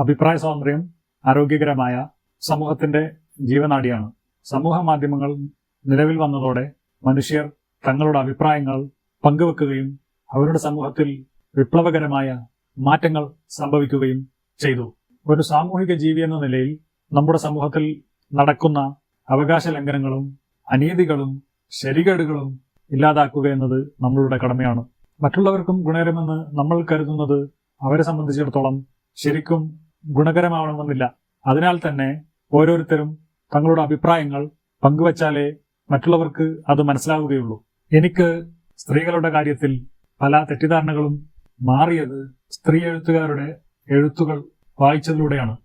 അഭിപ്രായ സ്വാതന്ത്ര്യം ആരോഗ്യകരമായ സമൂഹത്തിന്റെ ജീവനാടിയാണ്. സമൂഹ മാധ്യമങ്ങൾ നിലവിൽ വന്നതോടെ മനുഷ്യർ തങ്ങളുടെ അഭിപ്രായങ്ങൾ പങ്കുവെക്കുകയും അവരുടെ സമൂഹത്തിൽ വിപ്ലവകരമായ മാറ്റങ്ങൾ സംഭവിക്കുകയും ചെയ്തു. ഒരു സാമൂഹിക ജീവി എന്ന നിലയിൽ നമ്മുടെ സമൂഹത്തിൽ നടക്കുന്ന അവകാശ ലംഘനങ്ങളും അനീതികളും ശരികേടുകളും ഇല്ലാതാക്കുക എന്നത് നമ്മളുടെ കടമയാണ്. മറ്റുള്ളവർക്കും ഗുണകരമെന്ന് നമ്മൾ കരുതുന്നത് അവരെ സംബന്ധിച്ചിടത്തോളം ശരിക്കും ഗുണകരമാവണമെന്നില്ല. അതിനാൽ തന്നെ ഓരോരുത്തരും തങ്ങളുടെ അഭിപ്രായങ്ങൾ പങ്കുവച്ചാലേ മറ്റുള്ളവർക്ക് അത് മനസ്സിലാവുകയുള്ളൂ. എനിക്ക് സ്ത്രീകളുടെ കാര്യത്തിൽ പല തെറ്റിദ്ധാരണകളും മാറിയത് സ്ത്രീ എഴുത്തുകാരുടെ എഴുത്തുകൾ വായിച്ചതിലൂടെയാണ്.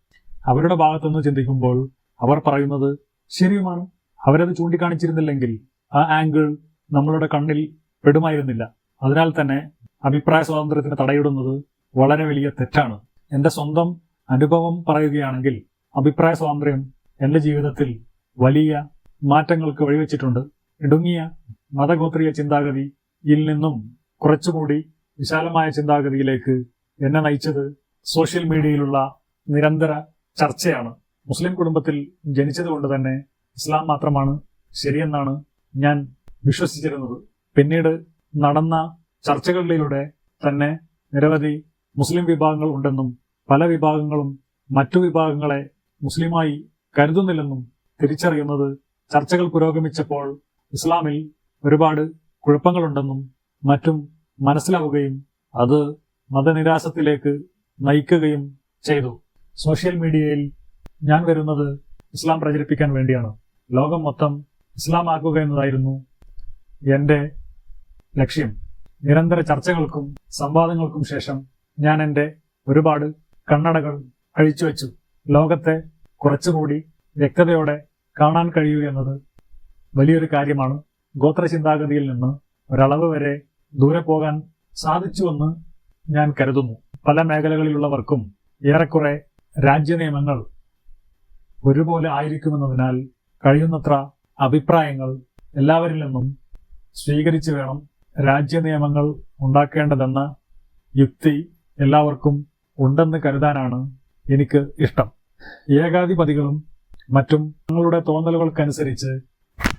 അവരുടെ ഭാഗത്തുനിന്ന് ചിന്തിക്കുമ്പോൾ അവർ പറയുന്നത് ശരിയുമാണ്. അവരത് ചൂണ്ടിക്കാണിച്ചിരുന്നില്ലെങ്കിൽ ആ ആംഗിൾ നമ്മളുടെ കണ്ണിൽ പെടുമായിരുന്നില്ല. അതിനാൽ തന്നെ അഭിപ്രായ സ്വാതന്ത്ര്യത്തിന് തടയിടുന്നത് വളരെ വലിയ തെറ്റാണ്. എന്റെ സ്വന്തം അനുഭവം പറയുകയാണെങ്കിൽ അഭിപ്രായ സ്വാതന്ത്ര്യം എന്റെ ജീവിതത്തിൽ വലിയ മാറ്റങ്ങൾക്ക് വഴിവെച്ചിട്ടുണ്ട്. ഇടുങ്ങിയ മതഗോത്രീയ ചിന്താഗതിയിൽ നിന്നും കുറച്ചുകൂടി വിശാലമായ ചിന്താഗതിയിലേക്ക് എന്നെ നയിച്ചത് സോഷ്യൽ മീഡിയയിലുള്ള നിരന്തര ചർച്ചയാണ്. മുസ്ലിം കുടുംബത്തിൽ ജനിച്ചതുകൊണ്ട് തന്നെ ഇസ്ലാം മാത്രമാണ് ശരിയെന്നാണ് ഞാൻ വിശ്വസിച്ചിരുന്നത്. പിന്നീട് നടന്ന ചർച്ചകളിലൂടെ തന്നെ നിരവധി മുസ്ലിം വിഭാഗങ്ങൾ ഉണ്ടെന്നും പല വിഭാഗങ്ങളും മറ്റു വിഭാഗങ്ങളെ മുസ്ലിമായി കരുതുന്നില്ലെന്നും തിരിച്ചറിയുന്നത് ചർച്ചകൾ പുരോഗമിച്ചപ്പോൾ ഇസ്ലാമിൽ ഒരുപാട് കുഴപ്പങ്ങളുണ്ടെന്നും മറ്റും മനസ്സിലാവുകയും അത് മതനിരാശത്തിലേക്ക് നയിക്കുകയും ചെയ്തു. സോഷ്യൽ മീഡിയയിൽ ഞാൻ വരുന്നത് ഇസ്ലാം പ്രചരിപ്പിക്കാൻ വേണ്ടിയാണ്. ലോകം മൊത്തം ഇസ്ലാം ആക്കുക എന്നതായിരുന്നു എന്റെ ലക്ഷ്യം. നിരന്തര ചർച്ചകൾക്കും സംവാദങ്ങൾക്കും ശേഷം ഞാൻ എന്റെ ഒരുപാട് കണ്ണടകൾ അഴിച്ചുവെച്ചു ലോകത്തെ കുറച്ചുകൂടി വ്യക്തതയോടെ കാണാൻ കഴിയൂ എന്നത് വലിയൊരു കാര്യമാണ്. ഗോത്ര ചിന്താഗതിയിൽ നിന്ന് ഒരളവ് വരെ ദൂരെ പോകാൻ സാധിച്ചുവെന്ന് ഞാൻ കരുതുന്നു. പല മേഖലകളിലുള്ളവർക്കും ഏറെക്കുറെ രാജ്യ നിയമങ്ങൾ ഒരുപോലെ ആയിരിക്കുമെന്നതിനാൽ കഴിയുന്നത്ര അഭിപ്രായങ്ങൾ എല്ലാവരിൽ നിന്നും സ്വീകരിച്ചു വേണം രാജ്യ നിയമങ്ങൾ ഉണ്ടാക്കേണ്ടതെന്ന യുക്തി എല്ലാവർക്കും ഉണ്ടെന്ന് കരുതാനാണ് എനിക്ക് ഇഷ്ടം. ഏകാധിപതികളും മറ്റും തങ്ങളുടെ തോന്നലുകൾക്കനുസരിച്ച്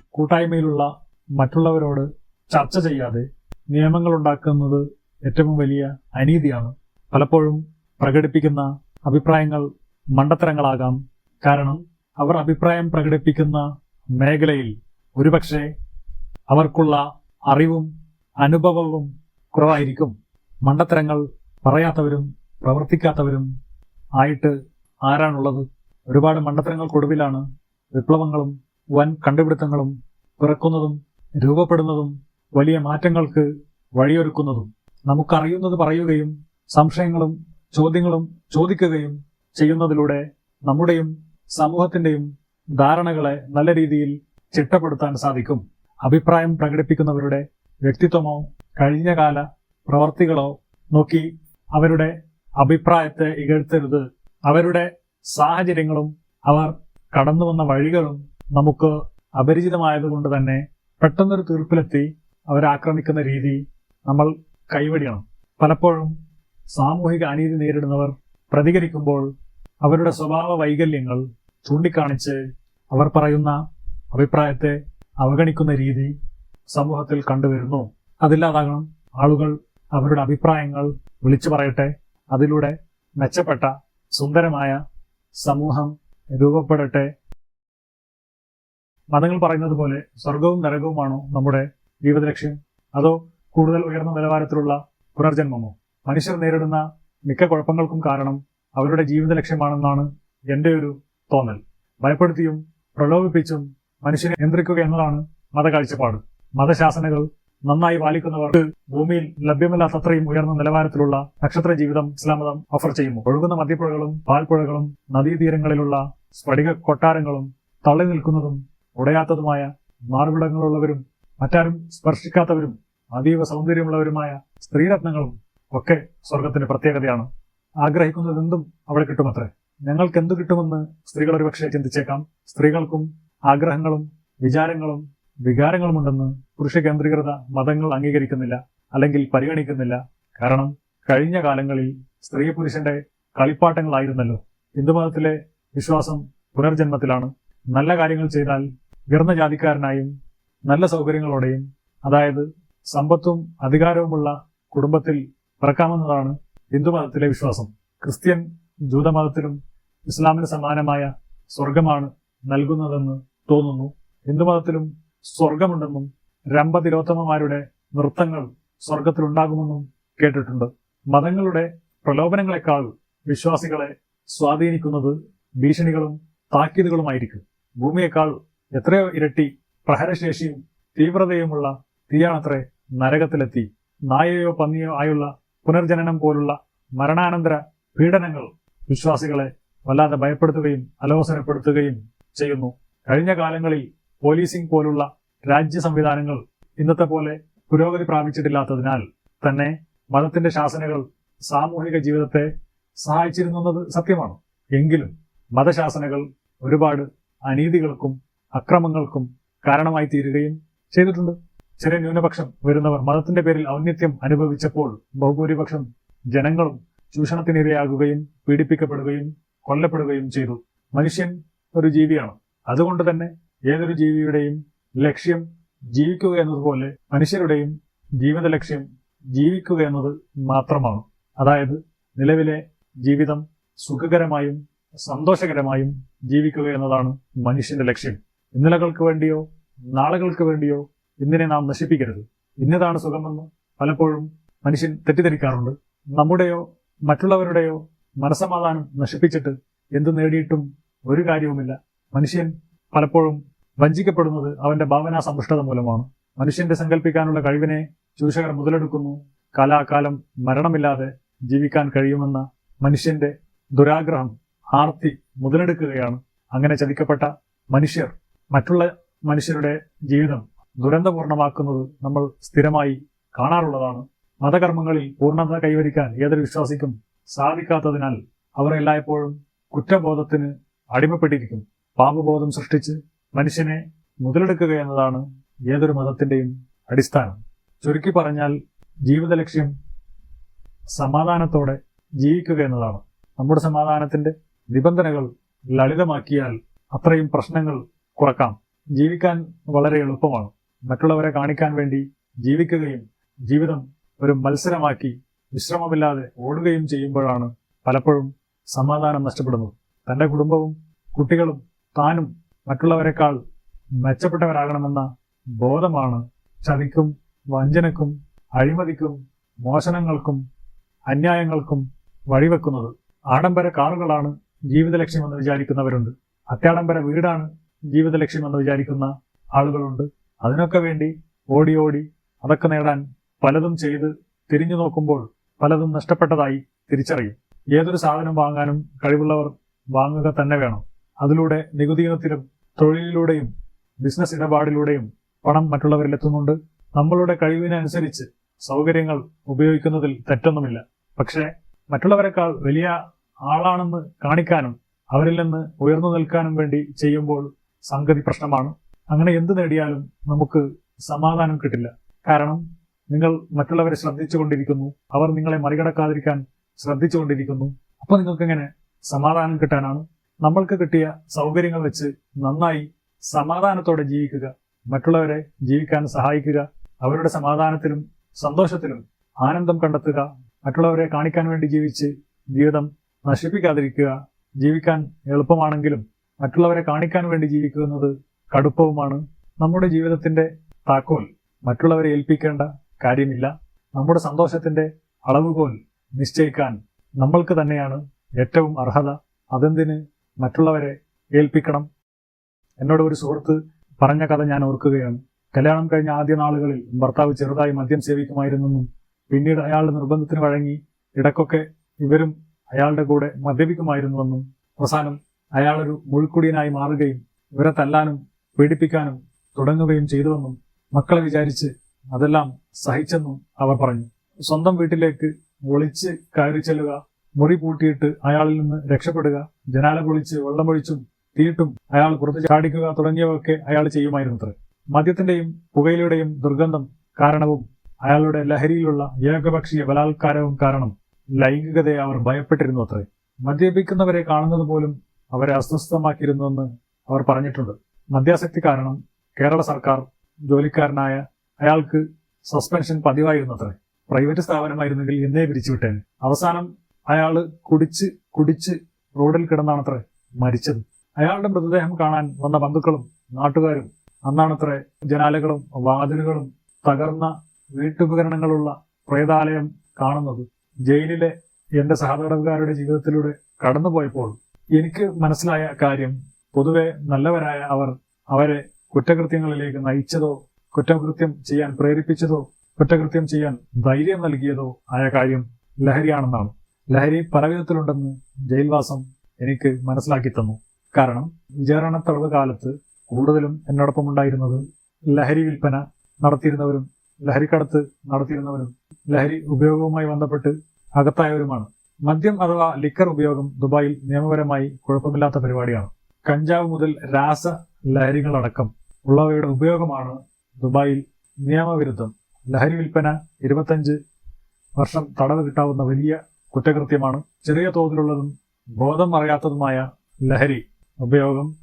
കൂട്ടായ്മയിലുള്ള മറ്റുള്ളവരോട് ചർച്ച ചെയ്യാതെ നിയമങ്ങൾ ഉണ്ടാക്കുന്നത് ഏറ്റവും വലിയ അനീതിയാണ്. പലപ്പോഴും പ്രകടിപ്പിക്കുന്ന അഭിപ്രായങ്ങൾ മണ്ടത്തരങ്ങളാകാം. കാരണം അവർ അഭിപ്രായം പ്രകടിപ്പിക്കുന്ന മേഖലയിൽ ഒരുപക്ഷെ അവർക്കുള്ള അറിവും അനുഭവവും കുറവായിരിക്കും. മണ്ടത്തരങ്ങൾ പറയാത്തവരും പ്രവർത്തിക്കാത്തവരും ആയിട്ട് ആരാണുള്ളത്? ഒരുപാട് മണ്ടത്തരങ്ങൾക്കൊടുവിലാണ് വിപ്ലവങ്ങളും വൻ കണ്ടുപിടുത്തങ്ങളും പിറക്കുന്നതും രൂപപ്പെടുന്നതും വലിയ മാറ്റങ്ങൾക്ക് വഴിയൊരുക്കുന്നതും. നമുക്കറിയുന്നത് പറയുകയും സംശയങ്ങളും ചോദ്യങ്ങളും ചോദിക്കുകയും ചെയ്യുന്നതിലൂടെ നമ്മുടെയും സമൂഹത്തിന്റെയും ധാരണകളെ നല്ല രീതിയിൽ ചിട്ടപ്പെടുത്താൻ സാധിക്കും. അഭിപ്രായം പ്രകടിപ്പിക്കുന്നവരുടെ വ്യക്തിത്വമോ കഴിഞ്ഞകാല പ്രവർത്തികളോ നോക്കി അവരുടെ അഭിപ്രായത്തെ ഇകഴ്ത്തരുത്. അവരുടെ സാഹചര്യങ്ങളും അവർ കടന്നു വന്ന വഴികളും നമുക്ക് അപരിചിതമായതുകൊണ്ട് തന്നെ പെട്ടെന്നൊരു തീർപ്പിലെത്തി അവരാക്രമിക്കുന്ന രീതി നമ്മൾ കൈവടിയണം. പലപ്പോഴും സാമൂഹിക അനീതി നേരിടുന്നവർ പ്രതികരിക്കുമ്പോൾ അവരുടെ സ്വഭാവ വൈകല്യങ്ങൾ ചൂണ്ടിക്കാണിച്ച് അവർ പറയുന്ന അഭിപ്രായത്തെ അവഗണിക്കുന്ന രീതി സമൂഹത്തിൽ കണ്ടുവരുന്നു. അതില്ലാതാകണം. ആളുകൾ അവരുടെ അഭിപ്രായങ്ങൾ വിളിച്ചു പറയട്ടെ. അതിലൂടെ മെച്ചപ്പെട്ട സുന്ദരമായ സമൂഹം രൂപപ്പെടട്ടെ. മതങ്ങൾ പറയുന്നത് പോലെ സ്വർഗവും നരകവുമാണോ നമ്മുടെ ജീവിത ലക്ഷ്യം അതോ കൂടുതൽ ഉയർന്ന നിലവാരത്തിലുള്ള പുനർജന്മമോ? മനുഷ്യർ നേരിടുന്ന മിക്ക കുഴപ്പങ്ങൾക്കും കാരണം അവരുടെ ജീവിത ലക്ഷ്യമാണെന്നാണ് എന്റെ ഒരു തോന്നൽ. ഭയപ്പെടുത്തിയും പ്രലോഭിപ്പിച്ചും മനുഷ്യനെ നിയന്ത്രിക്കുക എന്നതാണ് മതകാഴ്ചപ്പാട്. മതശാസനകൾ നന്നായി പാലിക്കുന്നവർക്ക് ഭൂമിയിൽ ലഭ്യമല്ലാത്തത്രയും ഉയർന്ന നിലവാരത്തിലുള്ള നക്ഷത്ര ജീവിതം ഇസ്ലാം മതം ഓഫർ ചെയ്യുന്നു. ഒഴുകുന്ന മദ്യപ്പുഴകളും പാൽപ്പുഴകളും നദീതീരങ്ങളിലുള്ള സ്ഫടിക കൊട്ടാരങ്ങളും തള്ളി നിൽക്കുന്നതും ഉടയാത്തതുമായ മാർവിടങ്ങളുള്ളവരും മറ്റാരും സ്പർശിക്കാത്തവരും അതീവ സൗന്ദര്യമുള്ളവരുമായ സ്ത്രീരത്നങ്ങളും ഒക്കെ സ്വർഗത്തിന്റെ പ്രത്യേകതയാണ്. ആഗ്രഹിക്കുന്നതെന്തും അവിടെ കിട്ടുമത്രേ. ഞങ്ങൾക്ക് എന്തു കിട്ടുമെന്ന് സ്ത്രീകൾ ഒരുപക്ഷെ ചിന്തിച്ചേക്കാം. സ്ത്രീകൾക്കും ആഗ്രഹങ്ങളും വിചാരങ്ങളും വികാരങ്ങളുമുണ്ടെന്ന് പുരുഷ കേന്ദ്രീകൃത മതങ്ങൾ അംഗീകരിക്കുന്നില്ല അല്ലെങ്കിൽ പരിഗണിക്കുന്നില്ല. കാരണം കഴിഞ്ഞ കാലങ്ങളിൽ സ്ത്രീ പുരുഷന്റെ കളിപ്പാട്ടങ്ങളായിരുന്നല്ലോ. ഹിന്ദുമതത്തിലെ വിശ്വാസം പുനർജന്മത്തിലാണ്. നല്ല കാര്യങ്ങൾ ചെയ്താൽ ഉയർന്ന ജാതിക്കാരനായും നല്ല സൗകര്യങ്ങളോടെയും അതായത് സമ്പത്തും അധികാരവുമുള്ള കുടുംബത്തിൽ പിറക്കാമെന്നതാണ് ഹിന്ദുമതത്തിലെ വിശ്വാസം. ക്രിസ്ത്യൻ ജൂതമതത്തിലും ഇസ്ലാമിന് സമാനമായ സ്വർഗമാണ് നൽകുന്നതെന്ന് തോന്നുന്നു. ഹിന്ദുമതത്തിലും സ്വർഗമുണ്ടെന്നും രംഭതിലോത്തമമാരുടെ നൃത്തങ്ങൾ സ്വർഗത്തിലുണ്ടാകുമെന്നും കേട്ടിട്ടുണ്ട്. മതങ്ങളുടെ പ്രലോഭനങ്ങളെക്കാൾ വിശ്വാസികളെ സ്വാധീനിക്കുന്നത് ഭീഷണികളും താക്കീതുകളുമായിരിക്കും. ഭൂമിയേക്കാൾ എത്രയോ ഇരട്ടി പ്രഹരശേഷിയും തീവ്രതയുമുള്ള തീയാണത്രേ നരകത്തിലെത്തി. നായയോ പന്നിയോ ആയുള്ള പുനർജനനം പോലുള്ള മരണാനന്തര പീഡനങ്ങൾ വിശ്വാസികളെ വല്ലാതെ ഭയപ്പെടുത്തുകയും അലോസരപ്പെടുത്തുകയും ചെയ്യുന്നു. കഴിഞ്ഞ കാലങ്ങളിൽ പോലീസിംഗ് പോലുള്ള രാജ്യ സംവിധാനങ്ങൾ ഇന്നത്തെ പോലെ പുരോഗതി പ്രാപിച്ചിട്ടില്ലാത്തതിനാൽ തന്നെ മതത്തിന്റെ ശാസനകൾ സാമൂഹിക ജീവിതത്തെ സഹായിച്ചിരുന്നത് സത്യമാണ്. എങ്കിലും മതശാസനകൾ ഒരുപാട് അനീതികൾക്കും അക്രമങ്ങൾക്കും കാരണമായി തീരുകയും ചെയ്തിട്ടുണ്ട്. ചെറിയ ന്യൂനപക്ഷം വരുന്നവർ മതത്തിന്റെ പേരിൽ ഔന്നത്യം അനുഭവിച്ചപ്പോൾ ബഹുഭൂരിപക്ഷം ജനങ്ങളും ചൂഷണത്തിനിരയാകുകയും പീഡിപ്പിക്കപ്പെടുകയും കൊല്ലപ്പെടുകയും ചെയ്തു. മനുഷ്യൻ ഒരു ജീവിയാണ്. അതുകൊണ്ട് തന്നെ ഏതൊരു ജീവിയുടെയും ലക്ഷ്യം ജീവിക്കുക എന്നതുപോലെ മനുഷ്യരുടെയും ജീവിത ലക്ഷ്യം ജീവിക്കുക എന്നത് മാത്രമാണ്. അതായത് നിലവിലെ ജീവിതം സുഖകരമായും സന്തോഷകരമായും ജീവിക്കുക എന്നതാണ് മനുഷ്യന്റെ ലക്ഷ്യം. ഇന്നലകൾക്ക് വേണ്ടിയോ നാളുകൾക്ക് വേണ്ടിയോ ഇന്നിനെ നാം നശിപ്പിക്കരുത്. ഇന്നതാണ് സുഖമെന്ന് പലപ്പോഴും മനുഷ്യൻ തെറ്റിദ്ധരിക്കാറുണ്ട്. നമ്മുടെയോ മറ്റുള്ളവരുടെയോ മനസമാധാനം നശിപ്പിച്ചിട്ട് എന്തു നേടിയിട്ടും ഒരു കാര്യവുമില്ല. മനുഷ്യൻ പലപ്പോഴും വഞ്ചിക്കപ്പെടുന്നത് അവന്റെ ഭാവനാ സമ്പുഷ്ടത മൂലമാണ്. മനുഷ്യന്റെ സങ്കല്പിക്കാനുള്ള കഴിവിനെ ചൂഷകർ മുതലെടുക്കുന്നു. കാലാകാലം മരണമില്ലാതെ ജീവിക്കാൻ കഴിയുമെന്ന മനുഷ്യന്റെ ദുരാഗ്രഹം ആർത്തി മുതലെടുക്കുകയാണ്. അങ്ങനെ ചതിക്കപ്പെട്ട മനുഷ്യർ മറ്റുള്ള മനുഷ്യരുടെ ജീവിതം ദുരന്തപൂർണമാക്കുന്നത് നമ്മൾ സ്ഥിരമായി കാണാറുള്ളതാണ്. മതകർമ്മങ്ങളിൽ പൂർണത കൈവരിക്കാൻ ഏതൊരു വിശ്വാസിക്കും സാധിക്കാത്തതിനാൽ അവർ എല്ലായ്പ്പോഴും കുറ്റബോധത്തിന് അടിമപ്പെട്ടിരിക്കും പാപബോധം സൃഷ്ടിച്ച് മനുഷ്യനെ മുതലെടുക്കുക എന്നതാണ് ഏതൊരു മതത്തിന്റെയും അടിസ്ഥാനം. ചുരുക്കി പറഞ്ഞാൽ ജീവിത ലക്ഷ്യം സമാധാനത്തോടെ ജീവിക്കുക എന്നതാണ്. നമ്മുടെ സമാധാനത്തിന്റെ നിബന്ധനകൾ ലളിതമാക്കിയാൽ അത്രയും പ്രശ്നങ്ങൾ കുറക്കാം. ജീവിക്കാൻ വളരെ എളുപ്പമാണ്. മറ്റുള്ളവരെ കാണിക്കാൻ വേണ്ടി ജീവിക്കുകയും ജീവിതം ഒരു മത്സരമാക്കി വിശ്രമമില്ലാതെ ഓടുകയും ചെയ്യുമ്പോഴാണ് പലപ്പോഴും സമാധാനം നഷ്ടപ്പെടുന്നത്. തന്റെ കുടുംബവും കുട്ടികളും താനും മറ്റുള്ളവരെക്കാൾ മെച്ചപ്പെട്ടവരാകണമെന്ന ബോധമാണ് ചതിക്കും വഞ്ചനക്കും അഴിമതിക്കും മോശനങ്ങൾക്കും അന്യായങ്ങൾക്കും വഴിവെക്കുന്നത്. ആഡംബര കാറുകളാണ് ജീവിത ലക്ഷ്യമെന്ന് വിചാരിക്കുന്നവരുണ്ട്. അത്യാഡംബര വീടാണ് ജീവിത ലക്ഷ്യമെന്ന് വിചാരിക്കുന്ന ആളുകളുണ്ട്. അതിനൊക്കെ വേണ്ടി ഓടി ഓടി അതൊക്കെ നേടാൻ പലതും ചെയ്ത് തിരിഞ്ഞു നോക്കുമ്പോൾ പലതും നഷ്ടപ്പെട്ടതായി തിരിച്ചറിയും. ഏതൊരു സാധനം വാങ്ങാനും കഴിവുള്ളവർ വാങ്ങുക തന്നെ വേണം. അതിലൂടെ നികുതി ഇനത്തിലും തൊഴിലിലൂടെയും ബിസിനസ് ഇടപാടിലൂടെയും പണം മറ്റുള്ളവരിൽ എത്തുന്നുണ്ട്. നമ്മളുടെ കഴിവിനനുസരിച്ച് സൗകര്യങ്ങൾ ഉപയോഗിക്കുന്നതിൽ തെറ്റൊന്നുമില്ല. പക്ഷേ മറ്റുള്ളവരെക്കാൾ വലിയ ആളാണെന്ന് കാണിക്കാനും അവരിൽ നിന്ന് ഉയർന്നു നിൽക്കാനും വേണ്ടി ചെയ്യുമ്പോൾ സംഗതി പ്രശ്നമാണ്. അങ്ങനെ എന്ത് നേടിയാലും നമുക്ക് സമാധാനം കിട്ടില്ല. കാരണം നിങ്ങൾ മറ്റുള്ളവരെ ശ്രദ്ധിച്ചുകൊണ്ടിരിക്കുന്നു. അവർ നിങ്ങളെ മറികടക്കാതിരിക്കാൻ ശ്രദ്ധിച്ചുകൊണ്ടിരിക്കുന്നു. അപ്പൊ നിങ്ങൾക്ക് എങ്ങനെ സമാധാനം കിട്ടാനാണ്? നമ്മൾക്ക് കിട്ടിയ സൗകര്യങ്ങൾ വെച്ച് നന്നായി സമാധാനത്തോടെ ജീവിക്കുക മറ്റുള്ളവരെ ജീവിക്കാൻ സഹായിക്കുക അവരുടെ സമാധാനത്തിലും സന്തോഷത്തിലും ആനന്ദം കണ്ടെത്തുക മറ്റുള്ളവരെ കാണിക്കാൻ വേണ്ടി ജീവിച്ച് ജീവിതം നശിപ്പിക്കാതിരിക്കുക ജീവിക്കാൻ എളുപ്പമാണെങ്കിലും മറ്റുള്ളവരെ കാണിക്കാൻ വേണ്ടി ജീവിക്കുന്നത് കടുപ്പവുമാണ് നമ്മുടെ ജീവിതത്തിന്റെ താക്കോൽ. മറ്റുള്ളവരെ ഏൽപ്പിക്കേണ്ട കാര്യമില്ല. നമ്മുടെ സന്തോഷത്തിന്റെ അളവുകോൽ നിശ്ചയിക്കാൻ നമ്മൾക്ക് തന്നെയാണ് ഏറ്റവും അർഹത. അതെന്തിന്? മറ്റുള്ളവരെ ഏൽപ്പിക്കണം. എന്നോട് ഒരു സുഹൃത്ത് പറഞ്ഞ കഥ ഞാൻ ഓർക്കുകയാണ്. കല്യാണം കഴിഞ്ഞ ആദ്യ നാളുകളിൽ ഭർത്താവ് ചെറുതായി മദ്യം സേവിക്കുമായിരുന്നെന്നും പിന്നീട് അയാളുടെ നിർബന്ധത്തിന് വഴങ്ങി ഇടക്കൊക്കെ ഇവരും അയാളുടെ കൂടെ മദ്യപിക്കുമായിരുന്നുവെന്നും അവസാനം അയാളൊരു മുൾക്കുടിയനായി മാറുകയും ഇവരെ തല്ലാനും പീഡിപ്പിക്കാനും തുടങ്ങുകയും ചെയ്തുവെന്നും മക്കളെ വിചാരിച്ച് അതെല്ലാം സഹിച്ചെന്നും അവർ പറഞ്ഞു. സ്വന്തം വീട്ടിലേക്ക് ഒളിച്ച് കയറി ചെല്ലുക മുറി പൂട്ടിയിട്ട് അയാളിൽ നിന്ന് രക്ഷപ്പെടുക ജനാല പൊളിച്ച് വെള്ളമൊഴിച്ചും തീയിട്ടും അയാൾ പുറത്ത് ചാടിക്കുക തുടങ്ങിയവയൊക്കെ അയാൾ ചെയ്യുമായിരുന്നത്രേ. മദ്യത്തിന്റെയും പുകയിലയുടെയും ദുർഗന്ധം കാരണവും അയാളുടെ ലഹരിയിലുള്ള ഏകപക്ഷീയ ബലാത്കാരവും കാരണം ലൈംഗികതയെ അവർ ഭയപ്പെട്ടിരുന്നു അത്രേ മദ്യപിക്കുന്നവരെ കാണുന്നത് പോലും അവരെ അസ്വസ്ഥമാക്കിയിരുന്നുവെന്ന് അവർ പറഞ്ഞിട്ടുണ്ട്. മദ്യാസക്തി കാരണം കേരള സർക്കാർ ജോലിക്കാരനായ അയാൾക്ക് സസ്പെൻഷൻ പതിവായിരുന്നു അത്ര പ്രൈവറ്റ് സ്ഥാപനമായിരുന്നെങ്കിൽ എന്നേ പിരിച്ചുവിട്ടേന്. അവസാനം അയാൾ കുടിച്ച് കുടിച്ച് റോഡിൽ കിടന്നാണത്രേ മരിച്ചത്. അയാളുടെ മൃതദേഹം കാണാൻ വന്ന ബന്ധുക്കളും നാട്ടുകാരും അന്നാണത്രേ ജനാലകളും വാതിലുകളും തകർന്ന വീട്ടുപകരണങ്ങളുള്ള പ്രേതാലയം കാണുന്നത്. ജയിലിലെ എന്റെ സഹതടവുകാരുടെ ജീവിതത്തിലൂടെ കടന്നുപോയപ്പോൾ എനിക്ക് മനസ്സിലായ കാര്യം പൊതുവെ നല്ലവരായ അവർ അവരെ കുറ്റകൃത്യങ്ങളിലേക്ക് നയിച്ചതോ കുറ്റകൃത്യം ചെയ്യാൻ പ്രേരിപ്പിച്ചതോ കുറ്റകൃത്യം ചെയ്യാൻ ധൈര്യം നൽകിയതോ ആയ കാര്യം ലഹരിയാണെന്നാണ്. ലഹരി പലവിധത്തിലുണ്ടെന്ന് ജയിൽവാസം എനിക്ക് മനസ്സിലാക്കി തന്നു. കാരണം വിചാരണ തടവ് കാലത്ത് കൂടുതലും എന്നോടൊപ്പം ഉണ്ടായിരുന്നത് ലഹരി വിൽപ്പന നടത്തിയിരുന്നവരും ലഹരിക്കടത്ത് നടത്തിയിരുന്നവരും ലഹരി ഉപയോഗവുമായി ബന്ധപ്പെട്ട് അകത്തായവരുമാണ്. മദ്യം അഥവാ ലിക്കർ ഉപയോഗം ദുബായിൽ നിയമപരമായി കുഴപ്പമില്ലാത്ത പരിപാടിയാണ്. കഞ്ചാവ് മുതൽ രാസ ലഹരികളടക്കം ഉള്ളവയുടെ ഉപയോഗമാണ് ദുബായിൽ നിയമവിരുദ്ധം. ലഹരി വിൽപ്പന ഇരുപത്തഞ്ച് വർഷം തടവ് കിട്ടാവുന്ന വലിയ കുറ്റകൃത്യമാണ്. ചെറിയ തോതിലുള്ളതും ബോധം അറിയാത്തതുമായ ലഹരി ഉപയോഗം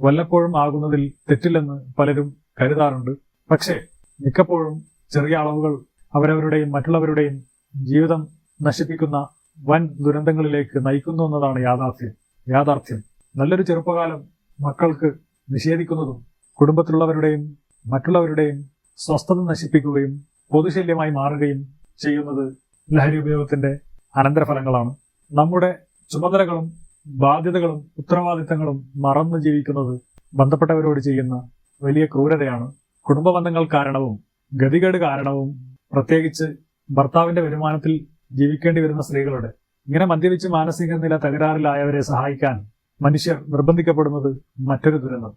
വല്ലപ്പോഴും ആകുന്നതിൽ തെറ്റില്ലെന്ന് പലരും കരുതാറുണ്ട്. പക്ഷേ മിക്കപ്പോഴും ചെറിയ അളവുകൾ അവരവരുടെയും മറ്റുള്ളവരുടെയും ജീവിതം നശിപ്പിക്കുന്ന വൻ ദുരന്തങ്ങളിലേക്ക് നയിക്കുന്നു എന്നതാണ് യാഥാർത്ഥ്യം. യാഥാർത്ഥ്യം. നല്ലൊരു ചെറുപ്പകാലം മക്കൾക്ക് നിഷേധിക്കുന്നതും കുടുംബത്തിലുള്ളവരുടെയും മറ്റുള്ളവരുടെയും സ്വസ്ഥത നശിപ്പിക്കുകയും പൊതുശല്യമായി മാറുകയും ചെയ്യുന്നത് ലഹരി ഉപയോഗത്തിന്റെ അനന്തരഫലങ്ങളാണ്. നമ്മുടെ ചുമതലകളും ബാധ്യതകളും ഉത്തരവാദിത്തങ്ങളും മറന്നു ജീവിക്കുന്നത് ബന്ധപ്പെട്ടവരോട് ചെയ്യുന്ന വലിയ ക്രൂരതയാണ്. കുടുംബ ബന്ധങ്ങൾ കാരണവും ഗതികേട് കാരണവും പ്രത്യേകിച്ച് ഭർത്താവിന്റെ വരുമാനത്തിൽ ജീവിക്കേണ്ടി വരുന്ന സ്ത്രീകളുടെ ഇങ്ങനെ മദ്യപിച്ച് മാനസിക നില തകരാറിലായവരെ സഹായിക്കാൻ മനുഷ്യർ നിർബന്ധിക്കപ്പെടുന്നത് മറ്റൊരു ദുരന്തം.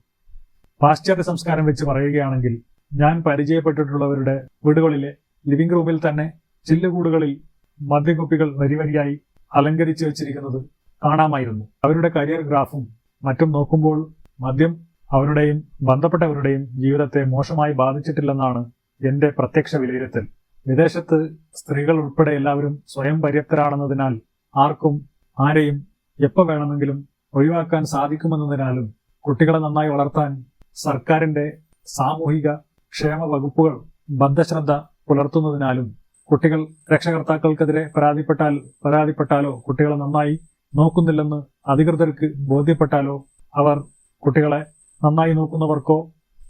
പാശ്ചാത്യ സംസ്കാരം വെച്ച് പറയുകയാണെങ്കിൽ ഞാൻ പരിചയപ്പെട്ടിട്ടുള്ളവരുടെ വീടുകളിലെ ലിവിംഗ് റൂമിൽ തന്നെ ചില്ലുകൂടുകളിൽ മദ്യക്കുപ്പികൾ വരിവരിയായി അലങ്കരിച്ചു വെച്ചിരിക്കുന്നത് കാണാമായിരുന്നു. അവരുടെ കരിയർ ഗ്രാഫും മറ്റും നോക്കുമ്പോൾ മദ്യം അവരുടെയും ബന്ധപ്പെട്ടവരുടെയും ജീവിതത്തെ മോശമായി ബാധിച്ചിട്ടില്ലെന്നാണ് എന്റെ പ്രത്യക്ഷ വിലയിരുത്തൽ. വിദേശത്ത് സ്ത്രീകൾ ഉൾപ്പെടെ എല്ലാവരും സ്വയം പര്യാപ്തരാണെന്നതിനാൽ ആർക്കും ആരെയും എപ്പോ വേണമെങ്കിലും ഒഴിവാക്കാൻ സാധിക്കുമെന്നതിനാലും കുട്ടികളെ നന്നായി വളർത്താൻ സർക്കാരിന്റെ സാമൂഹിക ക്ഷേമ വകുപ്പുകൾ ബദ്ധശ്രദ്ധ പുലർത്തുന്നതിനാലും കുട്ടികൾ രക്ഷകർത്താക്കൾക്കെതിരെ പരാതിപ്പെട്ടാൽ പരാതിപ്പെട്ടാലോ കുട്ടികളെ നന്നായി നോക്കുന്നില്ലെന്ന് അധികൃതർക്ക് ബോധ്യപ്പെട്ടാലോ അവർ കുട്ടികളെ നന്നായി നോക്കുന്നവർക്കോ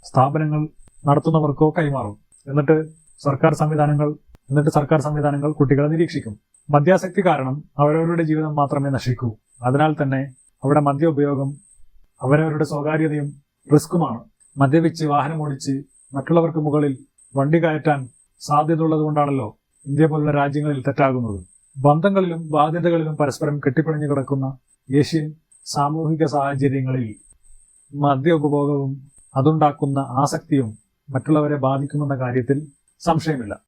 സ്ഥാപനങ്ങൾ നടത്തുന്നവർക്കോ കൈമാറും. എന്നിട്ട് സർക്കാർ സംവിധാനങ്ങൾ എന്നിട്ട് സർക്കാർ സംവിധാനങ്ങൾ കുട്ടികളെ നിരീക്ഷിക്കും. മദ്യാസക്തി കാരണം അവരവരുടെ ജീവിതം മാത്രമേ നശിക്കൂ. അതിനാൽ തന്നെ അവരുടെ മദ്യ ഉപയോഗം അവരവരുടെ സ്വകാര്യതയും റിസ്ക്കുമാണ്. മദ്യപിച്ച് വാഹനം ഓടിച്ച് മറ്റുള്ളവർക്ക് മുകളിൽ വണ്ടി കയറ്റാൻ സാധ്യതയുള്ളത് കൊണ്ടാണല്ലോ ഇന്ത്യ പോലുള്ള രാജ്യങ്ങളിൽ തെറ്റാകുന്നത്. ബന്ധങ്ങളിലും ബാധ്യതകളിലും പരസ്പരം കെട്ടിപ്പിണഞ്ഞു കിടക്കുന്ന ഏഷ്യൻ സാമൂഹിക സാഹചര്യങ്ങളിൽ മദ്യ ഉപഭോഗവും അതുണ്ടാക്കുന്ന ആസക്തിയും മറ്റുള്ളവരെ ബാധിക്കുമെന്ന കാര്യത്തിൽ സംശയമില്ല.